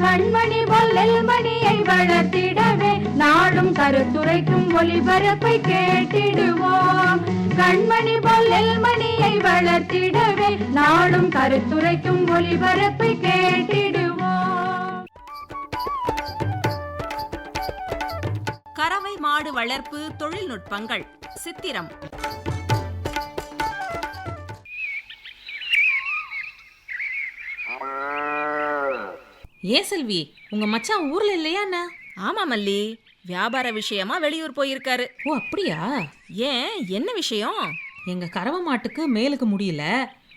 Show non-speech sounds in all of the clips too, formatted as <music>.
கண்மணி பொல்லில் மணியை வளர்த்திடவே நாடும் கருத்துரைக்கும் ஒளிபரப்பை கேட்டிடுவோம். கண்மணி பொல்லில் மணியை வளர்த்திடவே நாடும் கருத்துரைக்கும் ஒளிபரப்பை கேட்டிடுவோம். கறவை மாடு வளர்ப்பு தொழில்நுட்பங்கள் சித்திரம். ஏன் செல்வி? உங்க மச்சான் ஊர்ல இல்லையா என்ன? ஆமா மல்லி. வியாபார விஷயமா வெளியூர் போயிருக்காரு. ஓ அப்படியா? ஏன்? என்ன விஷயம்? எங்க கறவை மாட்டுக்கு மேலுக்கு முடியல.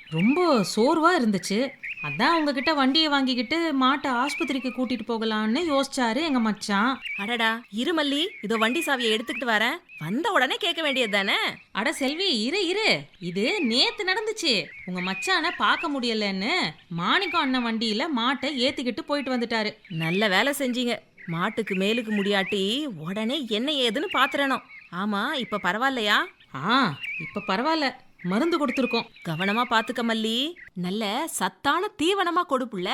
ரொம்ப சோர்வா இருந்துச்சு. அதான் உங்ககிட்ட வண்டியை வாங்கிக்கிட்டு மாட்டை ஆஸ்பத்திரிக்கு கூட்டிட்டு போகலான்னு யோசிச்சாரு எங்க மச்சான். அடடா இரு மல்லி. இதோ வண்டி சாவியை எடுத்துக்கிட்டு வரேன். வந்த உடனே கேட்க வேண்டியது தானே? அட செல்வி இரு இரு. இது நேத்து நடந்துச்சு. உங்க மச்சானை பார்க்க முடியலன்னு மாணிக்கம் அண்ணன் வண்டியில மாட்டை ஏத்திக்கிட்டு போயிட்டு வந்துட்டாரு. நல்ல வேலை செஞ்சீங்க. மாட்டுக்கு மேலுக்கு முடியாட்டி உடனே என்ன ஏதுன்னு பாத்துறணும் ஆமா இப்ப பரவாயில்லையா? ஆ இப்ப பரவாயில்ல. மருந்து கொடுத்துருக்கோம். கவனமா பாத்துக்க மல்லி. நல்ல சத்தான தீவனமா கொடுப்புல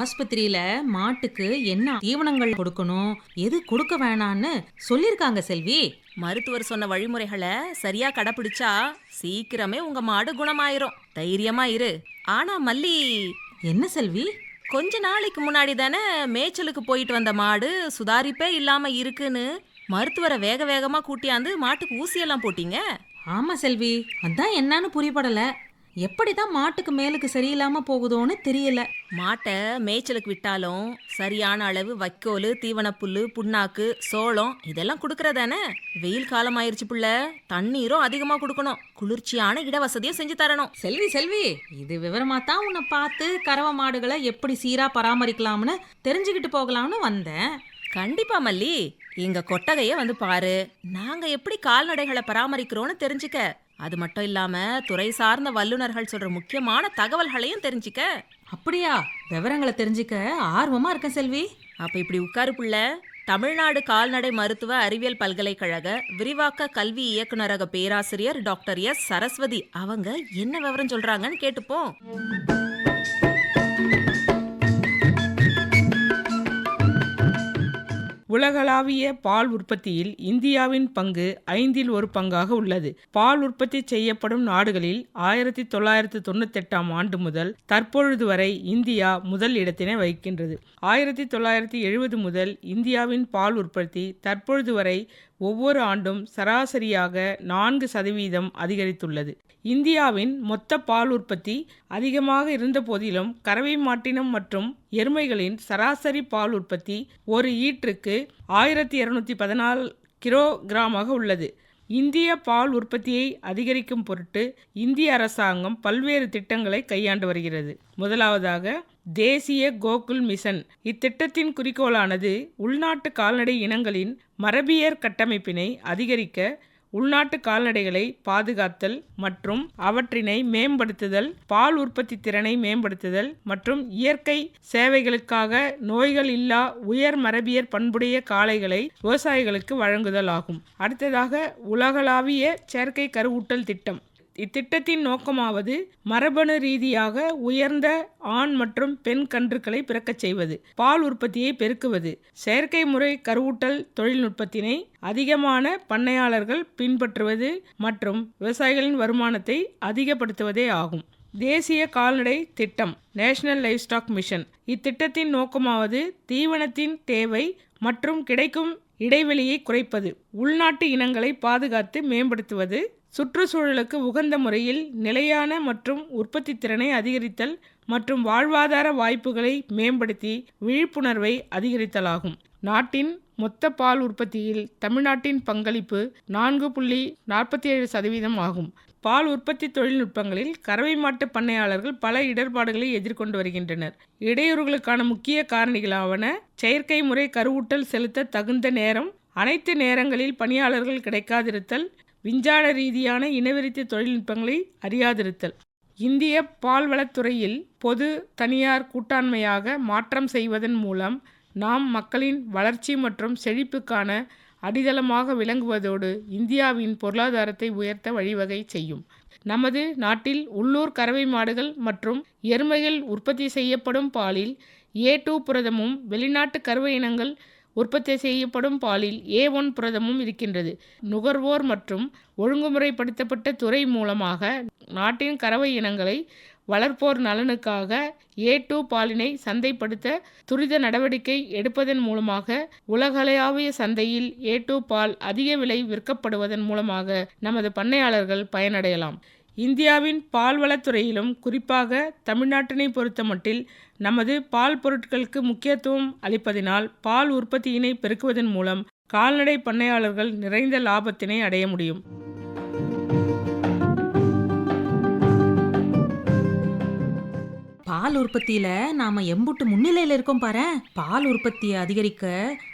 ஆஸ்பத்திரியில மாட்டுக்கு என்ன தீவனங்கள் கொடுக்கணும்? எது கொடுக்க வேணான்னு சொல்லிருக்காங்க செல்வி. மருத்துவர் சொன்ன வழிமுறைகளை சரியா கடைப்பிடிச்சா சீக்கிரமே உங்க மாடு குணமாயிரும். தைரியமா இரு. ஆனா மல்லி என்ன செல்வி? கொஞ்ச நாளைக்கு முன்னாடி தானே மேய்ச்சலுக்கு போயிட்டு வந்த மாடு சுதாரிப்பே இல்லாம இருக்குன்னு மருத்துவரை வேக வேகமா கூட்டியாந்து மாட்டுக்கு ஊசியெல்லாம் போட்டீங்க? ஆமா செல்வி அதான் என்னன்னு புரியப்படல எப்படிதான் மாட்டுக்கு மேலுக்கு சரியில்லாம போகுதோன்னு தெரியல. மாட்டை மேய்ச்சலுக்கு விட்டாலும் சரியான அளவு வைக்கோல் தீவனப்புல்லு புண்ணாக்கு சோளம் இதெல்லாம் கொடுக்கறதானே? வெயில் காலம் ஆயிருச்சு புள்ள தண்ணீரும் அதிகமா கொடுக்கணும். குளிர்ச்சியான இடவசதியும் செஞ்சு தரணும். செல்வி செல்வி இது விவரமா தான் உன்னை பார்த்து கறவை மாடுகளை எப்படி சீரா பராமரிக்கலாம்னு தெரிஞ்சுக்கிட்டு போகலாம்னு வந்தேன். கண்டிப்பா மல்லி. எங்க கொட்டகைய வந்து பாரு. நாங்க எப்படி கால்நடைகளை பராமரிக்கிறோம்னு தெரிஞ்சுக்க. அது மட்டும் இல்லாம துறை சார்ந்த வல்லுநர்கள் சொல்ற முக்கியமான தகவல்களையும் தெரிஞ்சுக்க. அப்படியா? விவரங்களை தெரிஞ்சுக்க ஆர்வமா இருக்கேன் செல்வி. அப்ப இப்படி உட்காரு புள்ள. தமிழ்நாடு கால்நடை மருத்துவ அறிவியல் பல்கலைக்கழக விரிவாக்க கல்வி இயக்குனரக பேராசிரியர் டாக்டர் எஸ். சரஸ்வதி. அவங்க என்ன விவரம் சொல்றாங்கன்னு கேட்டுப்போம். உலகளாவிய பால் உற்பத்தியில் இந்தியாவின் பங்கு ஐந்தில் ஒரு பங்காக உள்ளது. பால் உற்பத்தி செய்யப்படும் நாடுகளில் ஆயிரத்தி தொள்ளாயிரத்தி தொண்ணூத்தெட்டாம் ஆண்டு முதல் தற்பொழுது வரை இந்தியா முதல் இடத்தினை வகிக்கின்றது. ஆயிரத்தி தொள்ளாயிரத்தி எழுபது முதல் இந்தியாவின் பால் உற்பத்தி தற்பொழுது வரை ஒவ்வொரு ஆண்டும் சராசரியாக நான்கு சதவீதம் அதிகரித்துள்ளது. இந்தியாவின் மொத்த பால் உற்பத்தி அதிகமாக இருந்த போதிலும் கறவை மாட்டினம் மற்றும் எருமைகளின் சராசரி பால் உற்பத்தி ஒரு ஈற்றுக்கு ஆயிரத்தி இருநூத்தி பதினாலு கிலோகிராமாக உள்ளது. இந்திய பால் உற்பத்தியை அதிகரிக்கும் பொருட்டு இந்திய அரசாங்கம் பல்வேறு திட்டங்களை கையாண்டு வருகிறது. முதலாவதாக தேசிய கோகுல் மிஷன். இத்திட்டத்தின் குறிக்கோளானது உள்நாட்டு கால்நடை இனங்களின் மரபியற் கட்டமைப்பினை அதிகரிக்க உள்நாட்டு கால்நடைகளை பாதுகாத்தல் மற்றும் அவற்றினை மேம்படுத்துதல் பால் உற்பத்தி திறனை மேம்படுத்துதல் மற்றும் இயற்கை சேவைகளுக்காக நோய்கள் இல்லா உயர் மரபியற் பண்புடைய காளைகளை விவசாயிகளுக்கு வழங்குதல் ஆகும். அடுத்ததாக உலகளாவிய செயற்கை கருவூட்டல் திட்டம். இத்திட்டத்தின் நோக்கமாவது மரபணு ரீதியாக உயர்ந்த ஆண் மற்றும் பெண் கன்றுகளை பிறக்கச் செய்வது. பால் உற்பத்தியை பெருக்குவது. செயற்கை முறை கருவூட்டல் தொழில்நுட்பத்தினை அதிகமான பண்ணையாளர்கள் பின்பற்றுவது மற்றும் விவசாயிகளின் வருமானத்தை அதிகப்படுத்துவதே ஆகும். தேசிய கால்நடை திட்டம் நேஷனல் லைஃப் ஸ்டாக் மிஷன். இத்திட்டத்தின் நோக்கமாவது தீவனத்தின் தேவை மற்றும் கிடைக்கும் இடைவெளியை குறைப்பது. உள்நாட்டு இனங்களை பாதுகாத்து மேம்படுத்துவது. சுற்றுச்சூழலுக்கு உகந்த முறையில் நிலையான மற்றும் உற்பத்தி திறனை அதிகரித்தல் மற்றும் வாழ்வாதார வாய்ப்புகளை மேம்படுத்தி விழிப்புணர்வை அதிகரித்தலாகும். நாட்டின் மொத்த பால் உற்பத்தியில் தமிழ்நாட்டின் பங்களிப்பு நான்கு புள்ளி நாற்பத்தி ஏழு சதவீதம் ஆகும். பால் உற்பத்தி தொழில்நுட்பங்களில் கறவை மாட்டு பண்ணையாளர்கள் பல இடர்பாடுகளை எதிர்கொண்டு வருகின்றனர். இடையூறுகளுக்கான முக்கிய காரணிகளாவன செயற்கை முறை கருவூட்டல் செலுத்த தகுந்த நேரம் அனைத்து நேரங்களில் பணியாளர்கள் கிடைக்காதிருத்தல் விஞ்ஞான ரீதியான இனவெறித்து தொழில்நுட்பங்களை அறியாதிருத்தல். இந்திய பால்வளத்துறையில் பொது தனியார் கூட்டாண்மையாக மாற்றம் செய்வதன் மூலம் நாம் மக்களின் வளர்ச்சி மற்றும் செழிப்புக்கான அடித்தளமாக விளங்குவதோடு இந்தியாவின் பொருளாதாரத்தை உயர்த்த வழிவகை செய்யும். நமது நாட்டில் உள்ளூர் கறவை மாடுகள் மற்றும் எருமைகள் உற்பத்தி செய்யப்படும் பாலில் ஏ டூ புரதமும் வெளிநாட்டு கருவை இனங்கள் உற்பத்தி செய்யப்படும் பாலில் ஏ ஒன் புரதமும் இருக்கின்றது. நுகர்வோர் மற்றும் ஒழுங்குமுறைப்படுத்தப்பட்ட துறை மூலமாக நாட்டின் கறவை இனங்களை வளர்ப்போர் நலனுக்காக ஏ டூ பாலினை சந்தைப்படுத்த துரித நடவடிக்கை எடுப்பதன் மூலமாக உலகளாவிய சந்தையில் ஏ டூ பால் அதிக விலை விற்கப்படுவதன் மூலமாக நமது பண்ணையாளர்கள் பயனடையலாம். இந்தியாவின் பால்வளத்துறையிலும் குறிப்பாக தமிழ்நாட்டினை பொறுத்தமட்டில் நமது பால் பொருட்களுக்கு முக்கியத்துவம் அளிப்பதினால் பால் உற்பத்தியினை பெருக்குவதன் மூலம் கால்நடை பண்ணையாளர்கள் நிறைந்த லாபத்தினை அடைய முடியும். பால் உற்பத்தியில நாம எம்புட்டு முன்னிலையில இருக்கோம் பாரு. பால் உற்பத்தியை அதிகரிக்க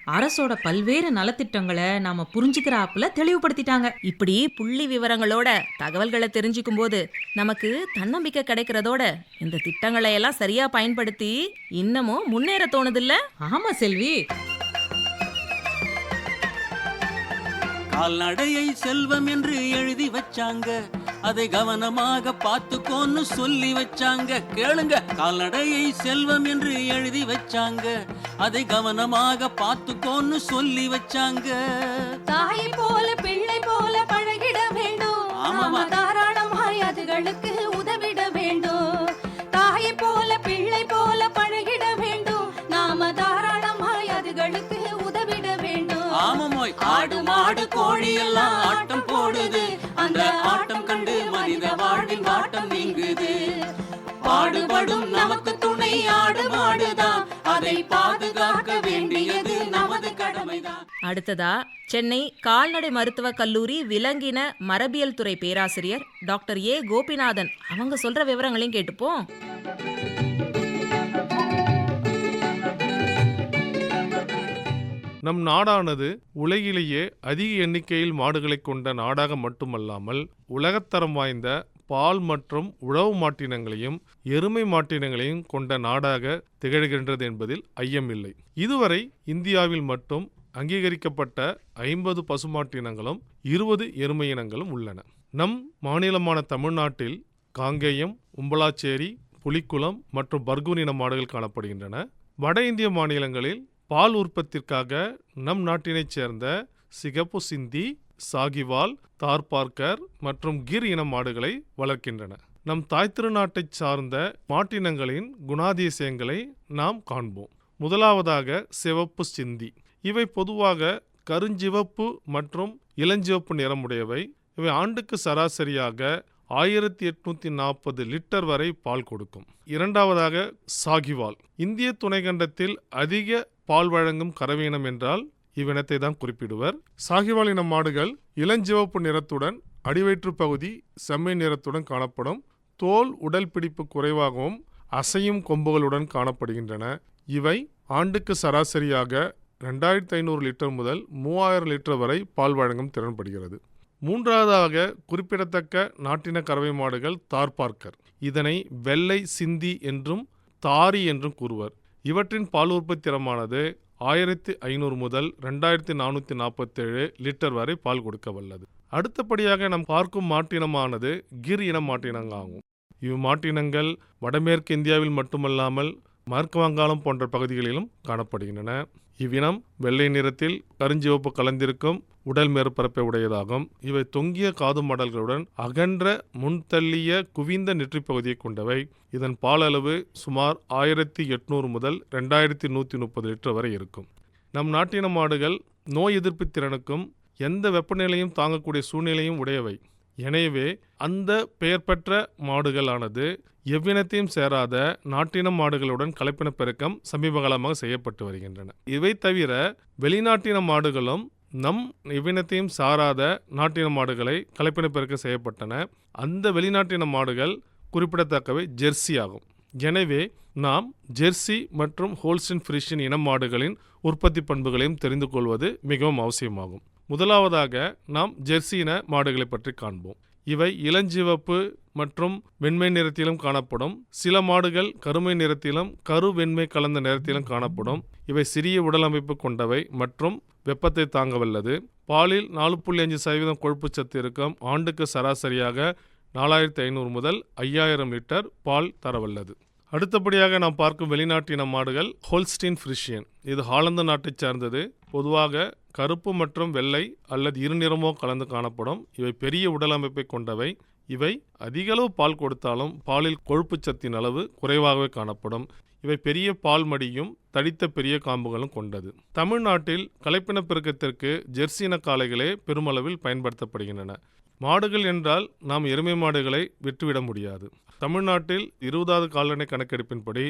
அரசோட பல்வேறு நலத்திட்டங்களை நாம புரிஞ்சுக்கிறாப்புல தெளிவுபடுத்திட்டாங்க. இப்படி புள்ளி விவரங்களோட தகவல்களை தெரிஞ்சுக்கும் போது நமக்கு தன்னம்பிக்கை கிடைக்கிறதோட இந்த திட்டங்களை எல்லாம் சரியா பயன்படுத்தி இன்னமும் முன்னேற தோணுதில்ல? ஆமா செல்வி. கால்நடையை செல்வம் என்று எழுதி வச்சாங்க. அதை கவனமாக பார்த்துக்கோன்னு சொல்லி வச்சாங்க. கேளுங்க கால்நடையை செல்வம் என்று எழுதி வச்சாங்க. அதை கவனமாக பார்த்துக்கோன்னு சொல்லி வச்சாங்க. தாய் போல பிள்ளை போல ஆடு கோழி எல்லாம் ஆட்டம் போடுது. அந்த ஆட்டம் கண்டு மனித வாழ்வின் வாட்டம் நீங்குது. பாடுபடும் நமக்கு துணை ஆடு மாடுதான். அதை பாதுகாக்க வேண்டியது நமது கடமைதான். அடுத்ததா சென்னை கால்நடை மருத்துவக் கல்லூரி விலங்கின மரபியல் துறை பேராசிரியர் டாக்டர் ஏ. கோபிநாதன். அவங்க சொல்ற விவரங்களையும் கேட்டுப்போம். நம் நாடானது உலகிலேயே அதிக எண்ணிக்கையில் மாடுகளை கொண்ட நாடாக மட்டுமல்லாமல் உலகத்தரம் வாய்ந்த பால் மற்றும் உழவு மாட்டினங்களையும் எருமை மாட்டினங்களையும் கொண்ட நாடாக திகழ்கின்றது என்பதில் ஐயமில்லை. இதுவரை இந்தியாவில் மட்டும் அங்கீகரிக்கப்பட்ட ஐம்பது பசுமாட்டினங்களும் இருபது எருமை இனங்களும் உள்ளன. நம் மாநிலமான தமிழ்நாட்டில் காங்கேயம் உம்பலாச்சேரி புலிக்குளம் மற்றும் பர்கூன் இன மாடுகள் காணப்படுகின்றன. வட இந்திய மாநிலங்களில் பால் உற்பத்திற்காக நம் நாட்டினைச் சேர்ந்த சிகப்பு சிந்தி சாகிவால் தார்பார்க்கர் மற்றும் கிர் இன மாடுகளை வளர்க்கின்றன. நம் தாய் திருநாட்டைச் சார்ந்த மாட்டினங்களின் குணாதிசயங்களை நாம் காண்போம். முதலாவதாக சிவப்பு சிந்தி. இவை பொதுவாக கருஞ்சிவப்பு மற்றும் இளஞ்சிவப்பு நிறமுடையவை. இவை ஆண்டுக்கு சராசரியாக ஆயிரத்தி எட்நூத்தி நாற்பது லிட்டர் வரை பால் கொடுக்கும். இரண்டாவதாக சாகிவால். இந்திய துணைக்கண்டத்தில் அதிக பால் வழங்கும் கரவீனம் என்றால் இவ்வினத்தை தான் குறிப்பிடுவர். சாகிவால் இன மாடுகள் இளஞ்சிவப்பு நிறத்துடன் அடிவயிற்று பகுதி செம்மை நிறத்துடன் காணப்படும். தோல் உடல் பிடிப்பு குறைவாகவும் அசையும் கொம்புகளுடன் காணப்படுகின்றன. இவை ஆண்டுக்கு சராசரியாக ரெண்டாயிரத்தி ஐநூறு லிட்டர் முதல் மூவாயிரம் லிட்டர் வரை பால் வழங்கும் திறன்படுகிறது மூன்றாவதாக குறிப்பிடத்தக்க நாட்டின கறவை மாடுகள் தார்பார்க்கர் இதனை வெள்ளை சிந்தி என்றும் தாரி என்றும் கூறுவர். இவற்றின் பால் உற்பத்திறமானது ஆயிரத்தி ஐநூறு முதல் ரெண்டாயிரத்தி நானூற்றி நாற்பத்தேழு லிட்டர் வரை பால் கொடுக்க வல்லது அடுத்தபடியாக நாம் பார்க்கும் மாட்டினமானது கிர் இன மாட்டினங்காகும். இவ்மாட்டினங்கள் வடமேற்கு இந்தியாவில் மட்டுமல்லாமல் மேற்கு வங்காளம் போன்ற பகுதிகளிலும் காணப்படுகின்றன. இவ்வினம் வெள்ளை நிறத்தில் கருஞ்சிவப்பு கலந்திருக்கும் உடல் மேற்பரப்பை உடையதாகும். இவை தொங்கிய காது மடல்களுடன் அகன்ற முன்தள்ளிய குவிந்த நெற்றி பகுதியை கொண்டவை. இதன் பாலளவு சுமார் ஆயிரத்தி எட்நூறு முதல் ரெண்டாயிரத்தி நூற்றி முப்பது லிட்டர் வரை இருக்கும். நம் நாட்டின மாடுகள் நோய் எதிர்ப்பு திறனுக்கும் எந்த வெப்பநிலையும் தாங்கக்கூடிய சூழ்நிலையும் உடையவை. எனவே அந்த பெயர் பெற்ற மாடுகளானது எவ்வினத்தையும் சேராத நாட்டின மாடுகளுடன் கலப்பின பெருக்கம் சமீப காலமாக செய்யப்பட்டு வருகின்றன. இவை தவிர வெளிநாட்டின மாடுகளும் நம் எவ்வினத்தையும் சாராத நாட்டின மாடுகளை கலப்பின பெருக்கம் செய்யப்பட்டன. அந்த வெளிநாட்டின மாடுகள் குறிப்பிடத்தக்கவை ஜெர்சி ஆகும். எனவே நாம் ஜெர்சி மற்றும் ஹோல்ஸ்டின் ஃப்ரிஷின் இன மாடுகளின் உற்பத்தி பண்புகளையும் தெரிந்து கொள்வது மிகவும் அவசியமாகும். முதலாவதாக நாம் ஜெர்சி இன மாடுகளை பற்றி காண்போம். இவை இளஞ்சிவப்பு மற்றும் வெண்மை நிறத்திலும் காணப்படும். சில மாடுகள் கருமை நிறத்திலும் கரு வெண்மை கலந்த நிறத்திலும் காணப்படும். இவை சிறிய உடல் அமைப்பு கொண்டவை மற்றும் வெப்பத்தை தாங்க வல்லது பாலில் நாலு புள்ளி அஞ்சு சதவீதம் கொழுப்புச்சத்து இருக்கும். ஆண்டுக்கு சராசரியாக நாலாயிரத்தி ஐநூறு முதல் ஐயாயிரம் லிட்டர் பால் தரவல்லது. அடுத்தபடியாக நாம் பார்க்கும் வெளிநாட்டின மாடுகள் ஹோல்ஸ்டீன் ஃப்ரிஷியன். இது ஹாலந்து நாட்டைச் சார்ந்தது. பொதுவாக கருப்பு மற்றும் வெள்ளை அல்லது இருநிறமோ கலந்து காணப்படும். இவை பெரிய உடல் அமைப்பை கொண்டவை. இவை அதிகளவு பால் கொடுத்தாலும் பாலில் கொழுப்புச்சத்தின் அளவு குறைவாகவே காணப்படும். இவை பெரிய பால் மடியும் தடித்த பெரிய காம்புகளும் கொண்டது. தமிழ்நாட்டில் கலைப்பின பெருக்கத்திற்கு ஜெர்சின காளைகளே பெருமளவில் பயன்படுத்தப்படுகின்றன. மாடுகள் என்றால் நாம் எருமை மாடுகளை விட்டுவிட முடியாது. தமிழ்நாட்டில் இருபதாவது கால்நடை கணக்கெடுப்பின்படி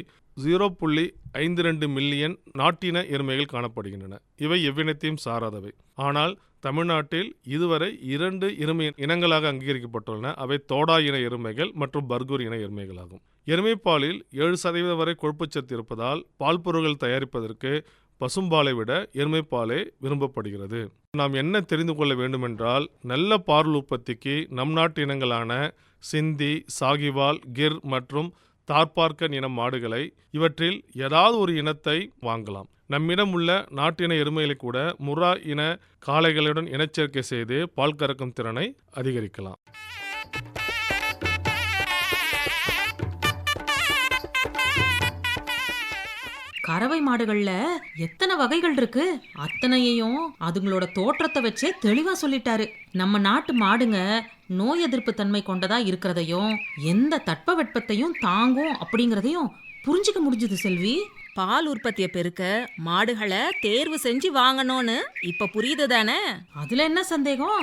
ஜீரோ புள்ளி ஐந்து ரெண்டு மில்லியன் நாட்டின எருமைகள் காணப்படுகின்றன. இவை எவ்வினத்தையும் சாராதவை. ஆனால் தமிழ்நாட்டில் இதுவரை இரண்டு எருமை இனங்களாக அங்கீகரிக்கப்பட்டுள்ளன. அவை தோடா இன எருமைகள் மற்றும் பர்கூர் இன எருமைகளாகும். எருமைப்பாலில் ஏழு சதவீதம் வரை கொழுப்புச்சத்து இருப்பதால் பால் பொருட்கள் தயாரிப்பதற்கு பசும்பாலை விட எருமைப்பாலே விரும்பப்படுகிறது. நாம் என்ன தெரிந்து கொள்ள வேண்டுமென்றால் நல்ல பால் உற்பத்திக்கு நம் நாட்டு இனங்களான சிந்தி சாகிவால் கிர் மற்றும் தார்பார்க்கன் இன மாடுகளை இவற்றில் ஏதாவது ஒரு இனத்தை வாங்கலாம். நம்மிடம் உள்ள நாட்டின எருமைகளை கூட முரா இன காளைகளுடன் இனச்சேர்க்கை செய்து பால் கறக்கும் திறனை அதிகரிக்கலாம். கறவை மாடுகள்ல எத்தனை வகைகள் இருக்கு? அத்தனையையும் அதுங்களோட தோற்றத்தை வச்சே தெளிவா சொல்லிட்டாரு. நம்ம நாட்டு மாடுங்க நோய் எதிர்ப்பு தன்மை கொண்டதா இருக்கிறதையும் எந்த தட்பவெட்பத்தையும் தாங்கும் அப்படிங்கறதையும் புரிஞ்சுக்க முடிஞ்சது செல்வி. பால் உற்பத்தியை பெருக்க மாடுகளை தேர்வு செஞ்சு வாங்கணும்னு இப்ப புரியுது தானே? அதுல என்ன சந்தேகம்?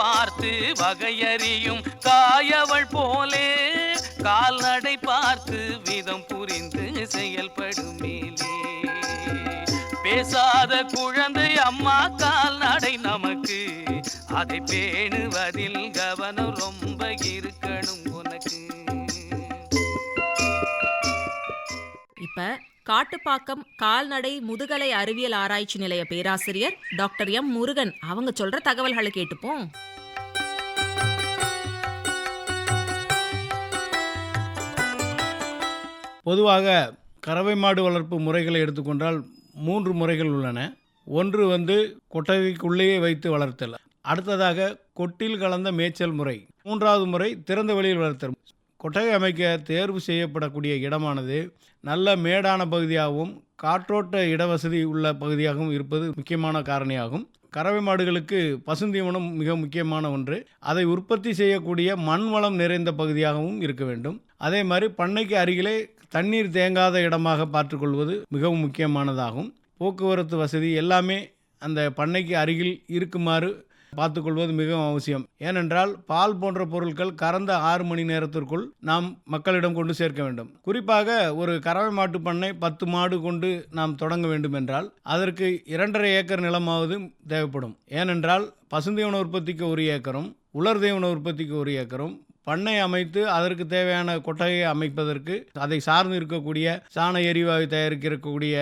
பார்த்து வகையறியும் காயவள் போலே. கால்நடை பார்த்து விதம் புரிந்து செயல்படும் மேலே. பேசாத குழந்தை அம்மா கால்நடை நமக்கு. அதை பேணுவதில் கவனம் ரொம்ப இருக்கணும் உனக்கு. இப்ப காட்டுப்பாக்கம் கால்நடை முதுகலை அறிவியல் ஆராய்ச்சி நிலைய பேராசிரியர் டாக்டர் எம் முருகன் அவங்க சொல்ற தகவல்களை கேட்டுப்போம். பொதுவாக கறவை மாடு வளர்ப்பு முறைகளை எடுத்துக்கொண்டால் மூன்று முறைகள் உள்ளன. ஒன்று வந்து கொட்டகைக்குள்ளேயே வைத்து வளர்த்தல். அடுத்ததாக கொட்டில் கலந்த மேய்ச்சல் முறை. மூன்றாவது முறை திறந்த வெளியில் வளர்த்தல். கொட்டகை அமைக்க தேர்வு செய்யப்படக்கூடிய இடமானது நல்ல மேடான பகுதியாகவும் காற்றோட்ட இடவசதி உள்ள பகுதியாகவும் இருப்பது முக்கியமான காரணியாகும். கறவை மாடுகளுக்கு பசுந்தீவனம் மிக முக்கியமான ஒன்று. அதை உற்பத்தி செய்யக்கூடிய மண் வளம் நிறைந்த பகுதியாகவும் இருக்க வேண்டும். அதே மாதிரி பண்ணைக்கு அருகிலே தண்ணீர் தேங்காத இடமாக பார்த்துக்கொள்வது மிகவும் முக்கியமானதாகும். போக்குவரத்து வசதி எல்லாமே அந்த பண்ணைக்கு அருகில் இருக்குமாறு பார்த்துக்கொள்வது மிகவும் அவசியம். ஏனென்றால் பால் போன்ற பொருட்கள் கறந்த ஆறு மணி நேரத்திற்குள் நாம் மக்களிடம் கொண்டு சேர்க்க வேண்டும். குறிப்பாக ஒரு கறவை மாட்டு பண்ணை பத்து மாடு கொண்டு நாம் தொடங்க வேண்டும் என்றால் அதற்கு இரண்டரை ஏக்கர் நிலமாவது தேவைப்படும். ஏனென்றால் பசுந்தீவன உற்பத்திக்கு ஒரு ஏக்கரும் உலர் தீவன உற்பத்திக்கு ஒரு ஏக்கரும் பண்ணை அமைத்து அதற்கு தேவையான கொட்டகையை அமைப்பதற்கு அதை சார்ந்து இருக்கக்கூடிய சாண எரிவாயு தயாரிக்க இருக்கக்கூடிய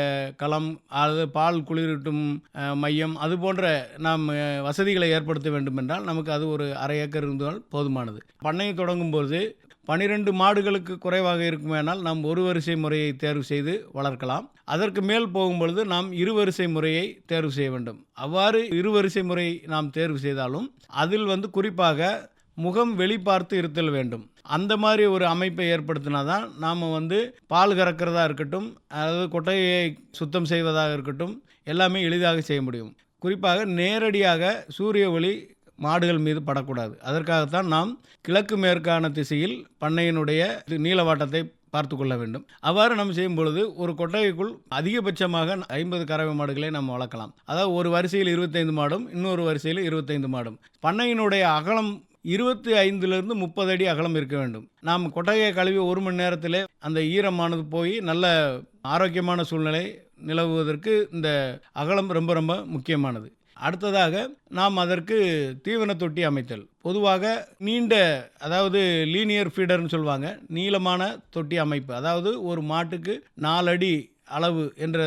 களம் அல்லது பால் குளிரூட்டும் மையம் அது போன்ற நாம் வசதிகளை ஏற்படுத்த வேண்டும் என்றால் நமக்கு அது ஒரு அரை ஏக்கர் இருந்தால் போதுமானது. பண்ணையை தொடங்கும் போது பனிரெண்டு மாடுகளுக்கு குறைவாக இருக்குமேனால் நாம் ஒரு வரிசை முறையை தேர்வு செய்து வளர்க்கலாம். அதற்கு மேல் போகும்பொழுது நாம் இருவரிசை முறையை தேர்வு செய்ய வேண்டும். அவ்வாறு இருவரிசை முறை நாம் தேர்வு செய்தாலும் அதில் வந்து குறிப்பாக முகம் வெளிப்பார்த்து இருத்தல் வேண்டும். அந்த மாதிரி ஒரு அமைப்பை ஏற்படுத்தினா தான் நாம் வந்து பால் கறக்கிறதா இருக்கட்டும் அதாவது கொட்டையை சுத்தம் செய்வதாக இருக்கட்டும் எல்லாமே எளிதாக செய்ய முடியும். குறிப்பாக நேரடியாக சூரிய ஒளி மாடுகள் மீது படக்கூடாது. அதற்காகத்தான் நாம் கிழக்கு மேற்கான திசையில் பண்ணையினுடைய நீளவாட்டத்தை பார்த்து கொள்ள வேண்டும். அவ்வாறு நம்ம செய்யும் பொழுது ஒரு கொட்டகைக்குள் அதிகபட்சமாக ஐம்பது கறவை மாடுகளை நம்ம வளர்க்கலாம். அதாவது ஒரு வரிசையில் இருபத்தைந்து மாடும் இன்னொரு வரிசையில் இருபத்தைந்து மாடும். பண்ணையினுடைய அகலம் இருபத்தி ஐந்துலேருந்து முப்பது அடி அகலம் இருக்க வேண்டும். நாம் கொட்டகையை கழுவி ஒரு மணி நேரத்தில் அந்த ஈரமானது போய் நல்ல ஆரோக்கியமான சூழ்நிலை நிலவுவதற்கு இந்த அகலம் ரொம்ப ரொம்ப முக்கியமானது. அடுத்ததாக நாம் அதற்கு தீவன தொட்டி அமைத்தல். பொதுவாக நீண்ட அதாவது லீனியர் ஃபீடர்னு சொல்லுவாங்க. நீளமான தொட்டி அமைப்பு. அதாவது ஒரு மாட்டுக்கு நாலடி அளவு என்ற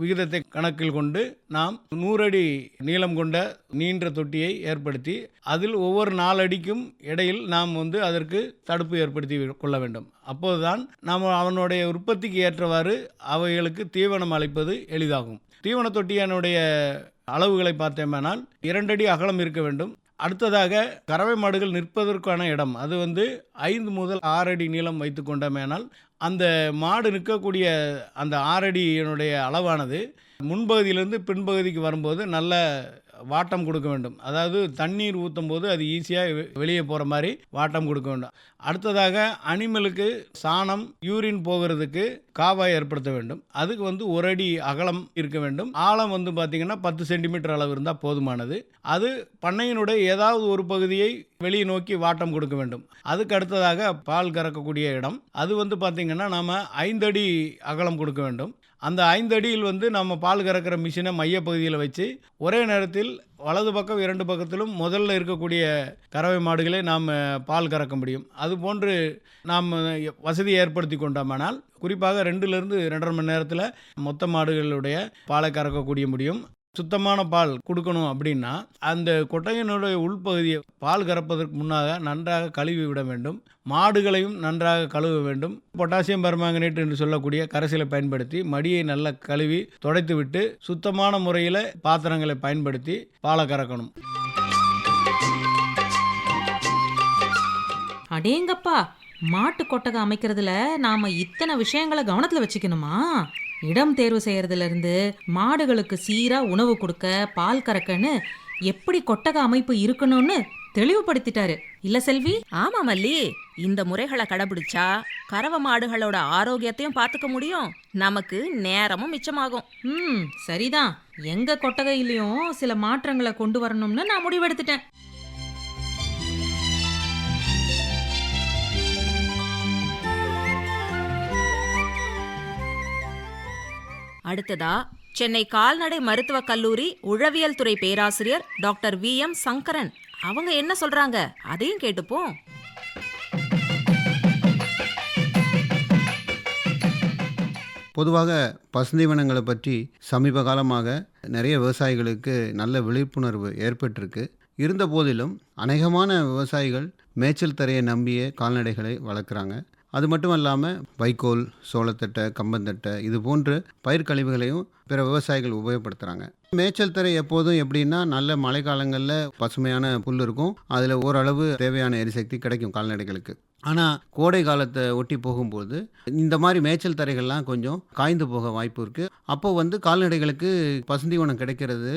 விகிதத்தை கணக்கில் கொண்டு நாம் நூறடி நீளம் கொண்ட நீண்ட தொட்டியை ஏற்படுத்தி அதில் ஒவ்வொரு நாலடிக்கும் இடையில் நாம் வந்து அதற்கு தடுப்பு ஏற்படுத்தி கொள்ள வேண்டும். அப்போதுதான் நாம் அவனுடைய உற்பத்திக்கு ஏற்றவாறு அவைகளுக்கு தீவனம் அளிப்பது எளிதாகும். தீவன தொட்டியனுடைய அளவுகளை பார்த்தோமேனால் இரண்டடி அகலம் இருக்க வேண்டும். அடுத்ததாக கறவை மாடுகள் நிற்பதற்கான இடம். அது வந்து ஐந்து முதல் ஆறு அடி நீளம் வைத்து கொண்டோமேனால் அந்த மாடு நிற்கக்கூடிய அந்த ஆறடியினுடைய அளவானது. முன்பகுதியிலிருந்து பின்பகுதிக்கு வரும்போது நல்ல வாட்டம் கொடுக்க வேண்டும். அதாவது தண்ணீர் ஊற்றும் போது அது ஈஸியாக வெளியே போகிற மாதிரி வாட்டம் கொடுக்க வேண்டும். அடுத்ததாக அனிமலுக்கு சாணம் யூரின் போகிறதுக்கு காவாய் ஏற்படுத்த வேண்டும். அதுக்கு வந்து ஒரு அடி அகலம் இருக்க வேண்டும். ஆழம் வந்து பார்த்திங்கன்னா பத்து சென்டிமீட்டர் அளவு இருந்தால் போதுமானது. அது பண்ணையினுடைய ஏதாவது ஒரு பகுதியை வெளியே நோக்கி வாட்டம் கொடுக்க வேண்டும். அதுக்கு அடுத்ததாக பால் கறக்கக்கூடிய இடம். அது வந்து பார்த்திங்கன்னா நாம் ஐந்தடி அகலம் கொடுக்க வேண்டும். அந்த ஐந்து அடியில் வந்து நம்ம பால் கறக்கிற மிஷினை மையப்பகுதியில் வச்சு ஒரே நேரத்தில் வலது பக்கம் இரண்டு பக்கத்திலும் முதல்ல இருக்கக்கூடிய கறவை மாடுகளை நாம் பால் கறக்க முடியும். அதுபோன்று நாம் வசதி ஏற்படுத்தி கொண்டோமானால் குறிப்பாக ரெண்டுலேருந்து ரெண்டரை மணி நேரத்தில் மொத்த மாடுகளுடைய பாலை கறக்கக்கூடிய முடியும். சுத்தமான பால் கொடுக்கணும் அப்படின்னா அந்த கொட்டையினுடைய உள்பகுதியை பால் கறப்பதற்கு முன்னாக நன்றாக கழுவி விட வேண்டும். மாடுகளையும் நன்றாக கழுவ வேண்டும். பொட்டாசியம் பெர்மாங்கனேட் என்று சொல்லக்கூடிய கரைசலை பயன்படுத்தி மடியை நல்லா கழுவி துடைத்துவிட்டு சுத்தமான முறையில் பாத்திரங்களை பயன்படுத்தி பாலை கறக்கணும். அடேங்கப்பா! மாட்டு கொட்டகை அமைக்கிறதுல நாம இத்தனை விஷயங்களை கவனத்துல வச்சுக்கணுமா? இடம் தேர்வு செய்யறதுல இருந்து மாடுகளுக்கு சீரா உணவு கொடுக்க பால் கறக்கன்னு எப்படி கொட்டகை அமைப்பு இருக்கணும்னு தெளிவுபடுத்திட்டாரு. இல்ல செல்வி? ஆமா மல்லி. இந்த முறைகளை கடைபிடிச்சா கறவை மாடுகளோட ஆரோக்கியத்தையும் பார்த்துக்க முடியும். நமக்கு நேரமும் மிச்சமாகும். ம் சரிதான். எங்க கொட்டகையிலயும் சில மாற்றங்களை கொண்டு வரணும்னு நான் முடிவெடுத்துட்டேன். அடுத்ததா சென்னை கால்நடை மருத்துவக் கல்லூரி உழவியல் துறை பேராசிரியர் டாக்டர் வி. எம். சங்கரன். அவங்க என்ன சொல்றாங்க? அதையும் கேட்டுப்போம். பொதுவாக பசுந்தீவனங்களை பற்றி சமீப காலமாக நிறைய விவசாயிகளுக்கு நல்ல விழிப்புணர்வு ஏற்பட்டிருக்கு. இருந்த போதிலும் அநேகமான விவசாயிகள் மேய்ச்சல் தரையை நம்பிய கால்நடைகளை வளர்க்குறாங்க. அது மட்டும் இல்லாமல் வைக்கோல் சோளத்தட்டை கம்பந்தட்டை இது போன்ற பயிர் கழிவுகளையும் பிற விவசாயிகள் உபயோகப்படுத்துகிறாங்க மேய்ச்சல் தரை எப்போதும் எப்படின்னா நல்ல மழைக்காலங்களில் பசுமையான புல் இருக்கும். அதில் ஓரளவு தேவையான எரிசக்தி கிடைக்கும் கால்நடைகளுக்கு. ஆனால் கோடை காலத்தை ஒட்டி போகும்போது இந்த மாதிரி மேய்ச்சல் தரைகள்லாம் கொஞ்சம் காய்ந்து போக வாய்ப்பு இருக்குது அப்போ வந்து கால்நடைகளுக்கு பசுந்தீவனம் கிடைக்கிறது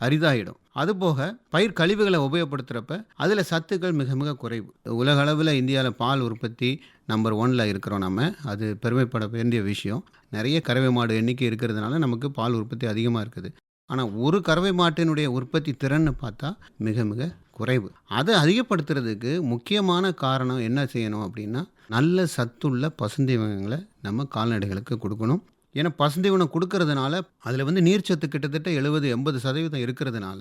அரிதாகிடும் அதுபோக பயிர் கழிவுகளை உபயோகப்படுத்துகிறப்ப அதில் சத்துக்கள் மிக மிக குறைவு. உலக அளவில் இந்தியாவில் பால் உற்பத்தி நம்பர் ஒனில் இருக்கிறோம் நம்ம. அது பெருமைப்பட வேண்டிய விஷயம். நிறைய கறவை மாடு எண்ணிக்கை இருக்கிறதுனால நமக்கு பால் உற்பத்தி அதிகமாக இருக்குது. ஆனால் ஒரு கறவை மாட்டினுடைய உற்பத்தி திறன்னு பார்த்தா மிக மிக குறைவு. அதை அதிகப்படுத்துறதுக்கு முக்கியமான காரணம் என்ன செய்யணும் அப்படின்னா நல்ல சத்துள்ள பசுந்தீவகங்களை நம்ம கால்நடைகளுக்கு கொடுக்கணும். ஏன்னா பசுந்தீவனம் கொடுக்கறதுனால அதில் வந்து நீர்ச்சத்து கிட்டத்தட்ட எழுபது எண்பது சதவீதம் இருக்கிறதுனால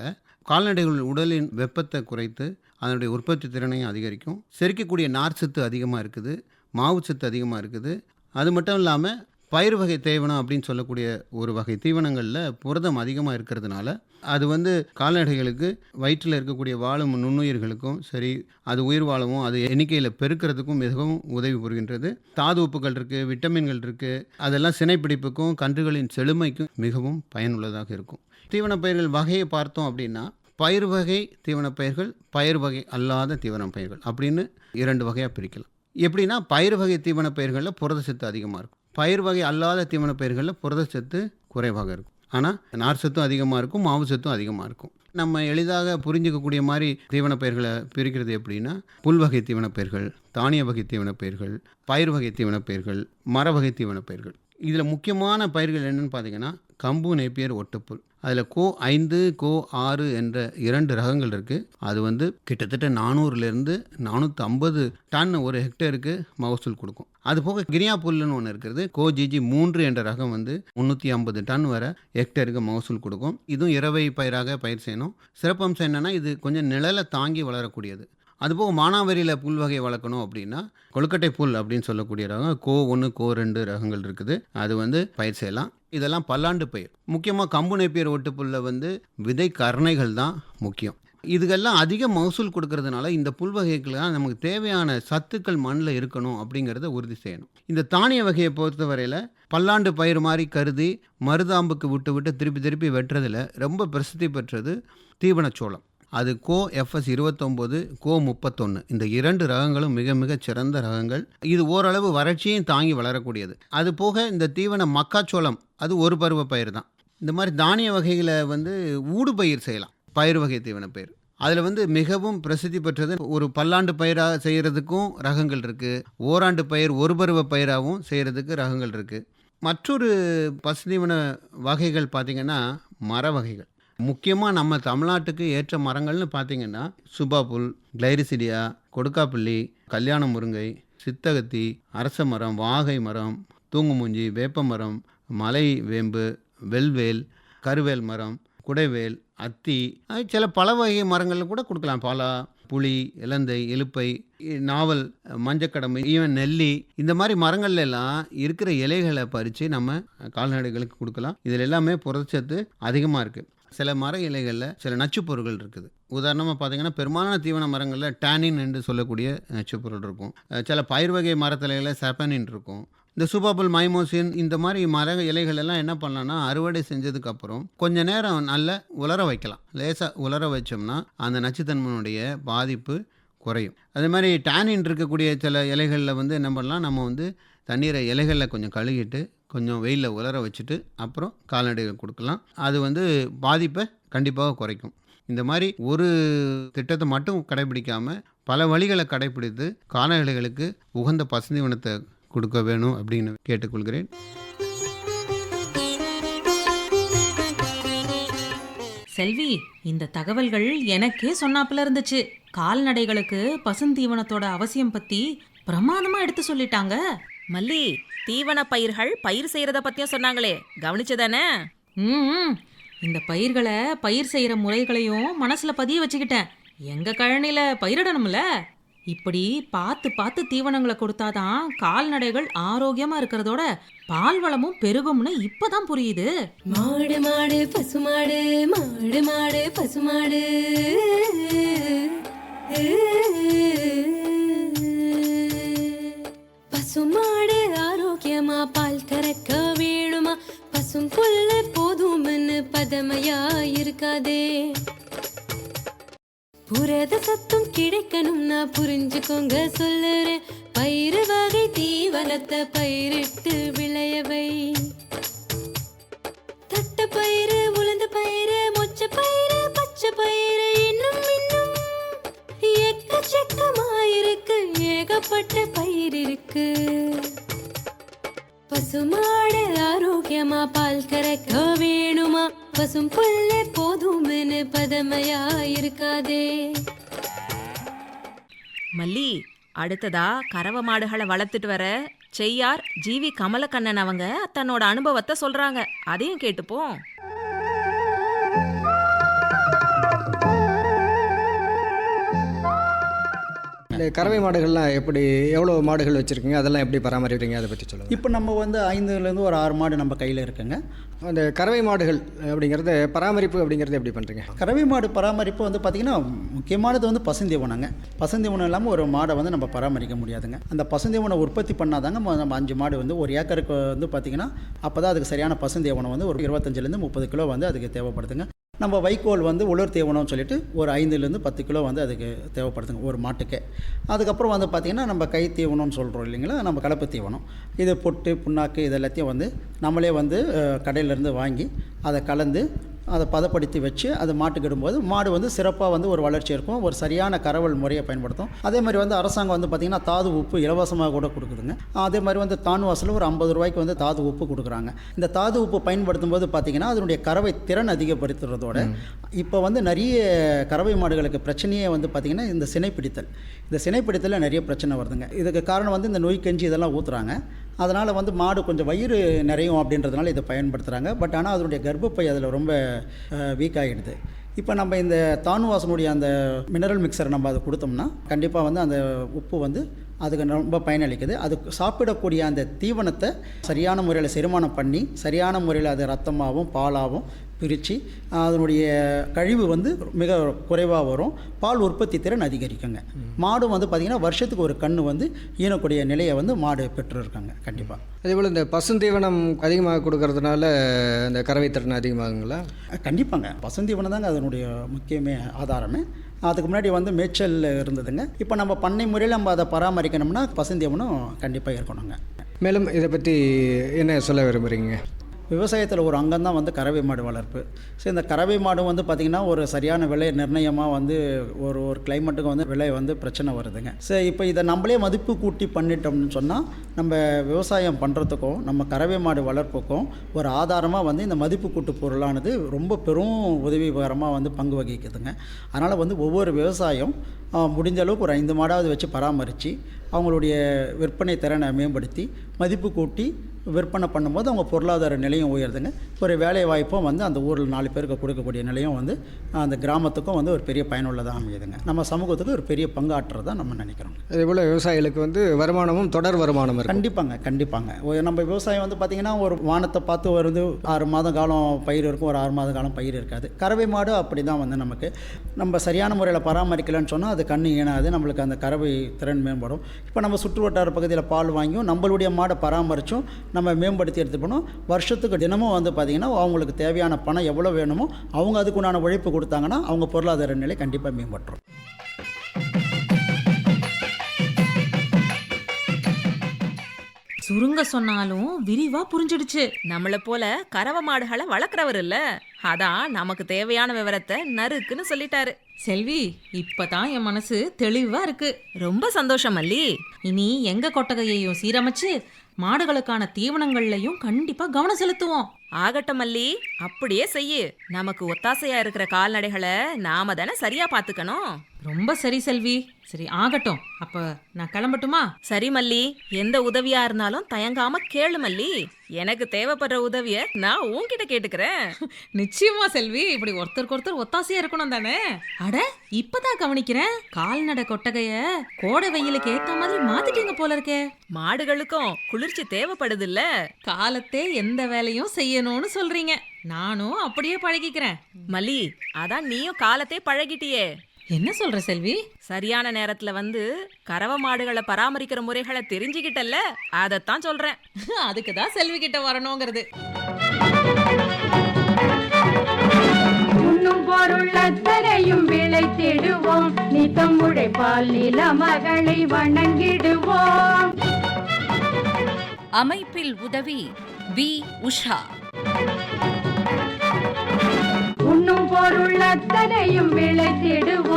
கால்நடைகள் உடலின் வெப்பத்தை குறைத்து அதனுடைய உற்பத்தி திறனையும் அதிகரிக்கும். செரிக்கக்கூடிய நார்ச்சத்து அதிகமாக இருக்குது மாவுச்சத்து அதிகமாக இருக்குது. அது மட்டும் இல்லாமல் பயிர் வகை தீவனம் அப்படின்னு சொல்லக்கூடிய ஒரு வகை தீவனங்களில் புரதம் அதிகமாக இருக்கிறதுனால அது வந்து கால்நடைகளுக்கு வயிற்றில் இருக்கக்கூடிய வாழும் நுண்ணுயிர்களுக்கும் சரி அது உயிர் வாழவும் அது எண்ணிக்கையில் பெருக்கிறதுக்கும் மிகவும் உதவி புரிகின்றது. தாது உப்புகள் இருக்குது விட்டமின்கள் இருக்குது அதெல்லாம் சினைப்பிடிப்புக்கும் கன்றுகளின் செழுமைக்கும் மிகவும் பயனுள்ளதாக இருக்கும். தீவன பயிர்கள் வகையை பார்த்தோம் அப்படின்னா பயிர் வகை தீவன பயிர்கள் பயிர் வகை அல்லாத தீவன பயிர்கள் அப்படின்னு இரண்டு வகையாக பிரிக்கலாம். எப்படின்னா பயிர் வகை தீவன பயிர்களில் புரதச்சத்து அதிகமாக இருக்கும். பயிர் வகை அல்லாத தீவன பயிர்களில் புரதச்சத்து குறைவாக இருக்கும். ஆனால் நார் சத்தும் அதிகமாக இருக்கும் மாவு சத்தும் அதிகமாக இருக்கும். நம்ம எளிதாக புரிஞ்சுக்கக்கூடிய மாதிரி தீவன பயிர்களை பிரிக்கிறது எப்படின்னா புல் வகை தீவன பயிர்கள் தானிய வகை தீவன பயிர்கள் பயிர் வகை தீவன பயிர்கள் மர வகை தீவன பயிர்கள். இதில் முக்கியமான பயிர்கள் என்னென்னு பார்த்தீங்கன்னா கம்பு நேப்பியர் ஒட்டுப்புல். அதில் கோ ஐந்து கோ ஆறு என்ற இரண்டு ரகங்கள் இருக்குது அது வந்து கிட்டத்தட்ட நானூறுலேருந்து நானூற்றி ஐம்பது டன் ஒரு ஹெக்டேருக்கு மகசூல் கொடுக்கும். அது போக கிரியா புல்லுன்னு ஒன்று இருக்கிறது. கோ ஜிஜி மூன்று என்ற ரகம் வந்து முந்நூற்றி ஐம்பது டன் வரை ஹெக்டேருக்கு மகசூல் கொடுக்கும். இதுவும் இரவை பயிராக பயிர் செய்யணும். சிறப்பம்சம் என்னென்னா இது கொஞ்சம் நிழலை தாங்கி வளரக்கூடியது. அதுபோக மானாவரியில் புல் வகை வளர்க்கணும் அப்படின்னா கொழுக்கட்டை புல் அப்படின்னு சொல்லக்கூடிய ரகம் கோ ஒன்று கோ ரெண்டு ரகங்கள் இருக்குது. அது வந்து பயிர் செய்யலாம். இதெல்லாம் பல்லாண்டு பயிர். முக்கியமாக கம்பு நெப்பியர் ஒட்டுப்புல்ல வந்து விதை கருணைகள் தான் முக்கியம். இதுக்கெல்லாம் அதிக மகசூல் கொடுக்கறதுனால இந்த புல் வகைகள்லாம் நமக்கு தேவையான சத்துக்கள் மண்ணில் இருக்கணும் அப்படிங்கிறத உறுதி செய்யணும். இந்த தானிய வகையை பொறுத்தவரையில் பல்லாண்டு பயிர் மாதிரி கருதி மருதாம்புக்கு விட்டு விட்டு திருப்பி திருப்பி வெட்டுறதில் ரொம்ப பிரசித்தி பெற்றது தீவனச்சோளம் அது கோ எஃப்எஸ் இருபத்தொம்போது கோ முப்பத்தொன்று இந்த இரண்டு ரகங்களும் மிக மிக சிறந்த ரகங்கள். இது ஓரளவு வறட்சியும் தாங்கி வளரக்கூடியது. அது போக இந்த தீவன மக்காச்சோளம் அது ஒரு பருவ பயிர் தான். இந்த மாதிரி தானிய வகைகளை வந்து ஊடு பயிர் செய்யலாம். பயிர் வகை தீவன பயிர். அதில் வந்து மிகவும் பிரசித்தி பெற்றது ஒரு பல்லாண்டு பயிராக செய்கிறதுக்கும் ரகங்கள் இருக்குது ஓராண்டு பயிர் ஒரு பருவ பயிராகவும் செய்கிறதுக்கு ரகங்கள் இருக்குது மற்றொரு பசுதீவன வகைகள் பார்த்திங்கன்னா மர வகைகள். முக்கியமாக நம்ம தமிழ்நாட்டுக்கு ஏற்ற மரங்கள்னு பார்த்தீங்கன்னா சுபாபுல் கிளைரிசிடியா கொடுக்காப்பள்ளி கல்யாண முருங்கை சித்தகத்தி அரச மரம் வாகை மரம் தூங்குமூஞ்சி வேப்ப மரம் மலை வேம்பு வெல்வேல் கருவேல் மரம் குடைவேல் அத்தி சில பல வகை மரங்களில் கூட கொடுக்கலாம். பாலா புளி இலந்தை இலுப்பை நாவல் மஞ்சக்கடம்பு ஈவன் நெல்லி. இந்த மாதிரி மரங்கள்ல எல்லாம் இருக்கிற இலைகளை பறித்து நம்ம கால்நடைகளுக்கு கொடுக்கலாம். இதில் எல்லாமே புரதச்சத்து அதிகமாக இருக்குது சில மர இலைகளில் சில நச்சுப் பொருட்கள் இருக்குது. உதாரணமாக பார்த்தீங்கன்னா பெரும்பாலான தீவன மரங்களில் டேனின் என்று சொல்லக்கூடிய நச்சுப் பொருள் இருக்கும் சில பயிர் வகை மரத்தலைகளில் செப்பனின் இருக்கும். இந்த சூப்பாபுல் மைமோசின் இந்த மாதிரி மர இலைகள் எல்லாம் என்ன பண்ணலாம்னா அறுவடை செஞ்சதுக்கப்புறம் கொஞ்ச நேரம் நல்லா உலர வைக்கலாம். லேசாக உலர வச்சோம்னா அந்த நச்சுத்தன்மையினுடைய பாதிப்பு குறையும். அதே மாதிரி டேனின் இருக்கக்கூடிய சில இலைகளில் வந்து என்ன பண்ணலாம் நம்ம வந்து தண்ணீரை இலைகளில் கொஞ்சம் கழுகிட்டு கொஞ்சம் வெயிலில் உலர வச்சுட்டு அப்புறம் கால்நடைகள் கொடுக்கலாம். அது வந்து பாதிப்பை கண்டிப்பாக குறைக்கும். இந்த மாதிரி ஒரு திட்டத்தை மட்டும் கடைபிடிக்காமல் பல வழிகளை கடைபிடித்து கால்நடைகளுக்கு உகந்த பசுந்தீவனத்தை கொடுக்க வேணும் அப்படின்னு கேட்டுக்கொள்கிறேன். செல்வி இந்த தகவல்கள் எனக்கே சொன்னாப்புல இருந்துச்சு. கால்நடைகளுக்கு பசுந்தீவனத்தோட அவசியம் பத்தி பிரமாதமா எடுத்து சொல்லிட்டாங்க. மல்லி தீவன பயிர்கள் பயிர் செய்யறத பத்தியும் சொன்னாங்களே. கவனிச்சதானே? ம் இந்த பயிர்களை பயிர் செய்யற முறைகளையும் மனசுல பதிய வச்சுக்கிட்டேன். எங்க கழனில பயிரிடணும்ல. இப்படி பார்த்து பார்த்து தீவனங்களை கொடுத்தாதான் கால்நடைகள் ஆரோக்கியமா இருக்கிறதோட பால் வளமும் பெருகும்னு இப்பதான் புரியுது. மாடு மாடு பசுமாடு மாடு மாடு பசுமாடு போதும்னு இருக்காதே புரத சத்தம் கிடைக்கணும் நான் புரிஞ்சுக்கோங்க சொல்லுறேன். பயிறு வகை தீவனத்தை பயிரிட்டு விளையவை. தட்ட பயிறு உளுந்த பயிறு மொச்ச பயிறு பச்சை பயிறு இன்னும் இன்னும். எக்கச்சக்கமாயிருக்கு ஏகப்பட்ட பயிர் இருக்கு பசுமாடு ஆரோக்கியமா பால் கறக்க வேணுமா? பசும் புல்லு போதும்னு பதமையா இருக்காதே மல்லி அடுத்ததா கறவை மாடுகளை வளர்த்துட்டு வர செய்யார் ஜிவி கமலக்கண்ணன் அவங்க தன்னோட அனுபவத்தை சொல்றாங்க. அதையும் கேட்டுப்போம். இந்த கறவை மாடுகள்லாம் எப்படி எவ்வளோ மாடுகள் வச்சுருக்கீங்க? அதெல்லாம் எப்படி பராமரிக்கிறீங்க? அதை பற்றி சொல்லுங்கள் இப்போ நம்ம வந்து ஐந்துலேருந்து ஒரு ஆறு மாடு நம்ம கையில் இருக்குங்க. அந்த கறவை மாடுகள் அப்படிங்கிறது பராமரிப்பு அப்படிங்கிறது எப்படி பண்ணுறீங்க கறவை மாடு பராமரிப்பு வந்து பார்த்திங்கன்னா முக்கியமானது வந்து பசுந்தீவனங்க பசுந்தீவனம் இல்லாமல் ஒரு மாடை வந்து நம்ம பராமரிக்க முடியாதுங்க. அந்த பசுந்தீவனம் உற்பத்தி பண்ணாதாங்க நம்ம அஞ்சு மாடு வந்து ஒரு ஏக்கருக்கு வந்து பார்த்திங்கன்னா அப்போ தான் அதுக்கு சரியான பசுந்தீவனம் வந்து ஒரு இருபத்தஞ்சிலேருந்து முப்பது கிலோ வந்து அதுக்கு தேவைப்படுதுங்க. நம்ம வைக்கோல் வந்து உலர் தீவனம்னு சொல்லிட்டு ஒரு ஐந்துலேருந்து பத்து கிலோ வந்து அதுக்கு தேவைப்படுதுங்க ஒரு மாட்டுக்கே. அதுக்கப்புறம் வந்து பார்த்திங்கன்னா நம்ம கை தீவனம்னு சொல்கிறோம் இல்லைங்களா நம்ம கலப்பு தீவனம் இது பொட்டு புண்ணாக்கு இது எல்லாத்தையும் வந்து நம்மளே வந்து கடையிலேருந்து வாங்கி அதை கலந்து அதை பதப்படுத்தி வச்சு அது மாட்டுக்கு இடும்போது மாடு வந்து சிறப்பாக வந்து ஒரு வளர்ச்சி இருக்கும் ஒரு சரியான கறவல் முறையை பயன்படுத்தும். அதே மாதிரி வந்து அரசாங்கம் வந்து பார்த்திங்கன்னா தாது உப்பு இலவசமாக கூட கொடுக்குதுங்க. அதே மாதிரி வந்து தான்வாசில் ஒரு ஐம்பது ரூபாய்க்கு வந்து தாது உப்பு கொடுக்குறாங்க. இந்த தாது உப்பு பயன்படுத்தும் போது பார்த்திங்கன்னா அதனுடைய கறவை திறன் அதிகப்படுத்துறதோட இப்போ வந்து நிறைய கறவை மாடுகளுக்கு பிரச்சனையே வந்து பார்த்திங்கன்னா இந்த சினைப்பிடித்தல். இந்த சினைப்பிடித்தலில் நிறைய பிரச்சனை வருதுங்க. இதுக்கு காரணம் வந்து இந்த நோய் கஞ்சி இதெல்லாம் ஊற்றுறாங்க அதனால் வந்து மாடு கொஞ்சம் வயிறு நிறையும் அப்படின்றதுனால இதை பயன்படுத்துகிறாங்க பட் ஆனால் அதனுடைய கர்ப்பப்பை அதில் ரொம்ப வீக்காகிடுது இப்போ நம்ம இந்த தானுவாசனுடைய அந்த மினரல் மிக்சரை நம்ம அதை கொடுத்தோம்னா கண்டிப்பாக வந்து அந்த உப்பு வந்து அதுக்கு ரொம்ப பயனளிக்குது. அது சாப்பிடக்கூடிய அந்த தீவனத்தை சரியான முறையில் செரிமானம் பண்ணி சரியான முறையில் அது ரத்தமாகவும் பாலாகவும் பிரித்து அதனுடைய கழிவு வந்து மிக குறைவாக வரும். பால் உற்பத்தி திறன் அதிகரிக்குங்க. மாடும் வந்து பார்த்திங்கன்னா வருஷத்துக்கு ஒரு கன்று வந்து ஈனக்கூடிய நிலையை வந்து மாடு பெற்று இருக்காங்க கண்டிப்பாக அதே போல் இந்த பசுந்தீவனம் அதிகமாக கொடுக்கறதுனால இந்த கறவை திறன் அதிகமாகுங்களா? கண்டிப்பாங்க. பசுந்தீவனம் தாங்க அதனுடைய முக்கியமே ஆதாரமே. அதுக்கு முன்னாடி வந்து மேய்ச்சல் இருந்ததுங்க. இப்போ நம்ம பண்ணை முறையில் நம்ம அதை பராமரிக்கணும்னா பசுந்தீவனம் கண்டிப்பாக இருக்கணுங்க. மேலும் இதை பற்றி என்ன சொல்ல விரும்புகிறீங்க விவசாயத்தில் ஒரு அங்கம் தான் வந்து கறவை மாடு வளர்ப்பு. ஸோ இந்த கறவை மாடு வந்து பார்த்திங்கன்னா ஒரு சரியான விலை நிர்ணயமாக வந்து ஒரு ஒரு கிளைமேட்டுக்கு வந்து விலை வந்து பிரச்சனை வருதுங்க. ஸோ இப்போ இதை நம்மளே மதிப்பு கூட்டி பண்ணிட்டோம்னு சொன்னால் நம்ம விவசாயம் பண்ணுறதுக்கும் நம்ம கறவை மாடு வளர்ப்புக்கும் ஒரு ஆதாரமாக வந்து இந்த மதிப்பு கூட்டு பொருளானது ரொம்ப பெரும் உதவிகரமாக வந்து பங்கு வகிக்குதுங்க. அதனால் வந்து ஒவ்வொரு விவசாயம் முடிஞ்ச அளவுக்கு ஒரு ஐந்து மாடாவது வச்சு பராமரித்து அவங்களுடைய விற்பனை திறனை மேம்படுத்தி மதிப்பு கூட்டி விற்பனை பண்ணும்போது அவங்க பொருளாதார நிலையும் உயருதுங்க. ஒரு வேலை வாய்ப்பும் வந்து அந்த ஊரில் நாலு பேருக்கு கொடுக்கக்கூடிய நிலையும் வந்து அந்த கிராமத்துக்கும் வந்து ஒரு பெரிய பயனுள்ளதாக அமையுதுங்க. நம்ம சமூகத்துக்கு ஒரு பெரிய பங்காற்றுறதா நம்ம நினைக்கிறோம் அதே போல் விவசாயிகளுக்கு வந்து வருமானமும் தொடர் வருமானம் இருக்கும். கண்டிப்பாங்க கண்டிப்பாங்க. நம்ம விவசாயம் வந்து பார்த்திங்கன்னா ஒரு வானத்தை பார்த்து வருது ஆறு மாதம் காலம் பயிர் இருக்கும் ஒரு ஆறு மாத காலம் பயிர் இருக்காது. கறவை மாடு அப்படி தான் வந்து நமக்கு. நம்ம சரியான முறையில் பராமரிக்கலைன்னு சொன்னால் அது கண்ணு ஈனாது நம்மளுக்கு அந்த கறவை திறன் மேம்படும். இப்போ நம்ம சுற்று வட்டார பகுதியில் பால் வாங்கியும் நம்மளுடைய மாடை பராமரித்தும் நம்ம மேம்படுத்தி எடுத்து வருஷத்துக்கு தினமும் வந்து பார்த்திங்கன்னா அவங்களுக்கு தேவையான பணம் எவ்வளோ வேணுமோ அவங்க அதுக்குண்டான உழைப்பு கொடுத்தாங்கன்னா அவங்க பொருளாதார நிலை கண்டிப்பாக மேம்பட்டுரும். சுருங்க சொன்னாலும் விரிவா புரிஞ்சிடுச்சு. நம்மள போல கறவை மாடுகளை வளர்க்குறவர் இல்ல. அதான் நமக்கு தேவையான விவரத்தை நறுக்குன்னு சொல்லிட்டாரு. செல்வி இப்பதான் என் மனசு தெளிவா இருக்கு. ரொம்ப சந்தோஷம் அல்லி இனி எங்க கொட்டகையையும் சீரமைச்சு மாடுகளுக்கான தீவனங்கள்லையும் கண்டிப்பா கவனம் செலுத்துவோம். ஆகட்டும் மல்லி. அப்படியே செய்யு. நமக்கு ஒத்தாசையா இருக்கிற கால்நடைகளை நாம தானே சரியா பாத்துக்கணும். ரொம்ப சரி செல்வி. சரி ஆகட்டும். அப்ப நான் கிளம்பட்டுமா? சரி மல்லி. எந்த உதவியா இருந்தாலும் தயங்காம கேளு மல்லி. எனக்கு தேவைப்படுற உதவிய நான் உன்கிட்ட கேட்டுக்கிறேன். <laughs> நிச்சயமா செல்வி. இப்படி ஒருத்தருக்கு ஒருத்தர் ஒத்தாசையா இருக்கணும் தானே? அட இப்பதான் கவனிக்கிறேன். கால்நடை கொட்டகைய கோடை வெயிலுக்கு ஏத்த மாதிரி மாத்திட்டீங்க போல இருக்கே. மாடுகளுக்கும் குளிர்ச்சி தேவைப்படுதுல்ல. காலத்தே எந்த வேலையும் செய்யணும்னு சொல்றீங்க. நானும் அப்படியே பழகிக்கிறேன். மல்லி அதான் நீயும் காலத்தே பழகிட்டியே. என்ன சொல்ற செல்வி? சரியான நேரத்துல வந்து கறவை மாடுகளை பராமரிக்கிற முறைகளை தெரிஞ்சுக்கிட்டல்ல? அதைத்தான் சொல்றேன். <laughs> அதுக்கு தான் செல்வி கிட்ட வரணுங்கிறது. உண்ணும் பொருள் அத்தனையும் விளைத்திடுவோம் நித்தம் உழைப்பால் நில மகளை வணங்கிடுவோம். அமைப்பில் உதவி வி. உஷா. உண்ணும் பொருள் அத்தனையும் விளைத்திடுவோம்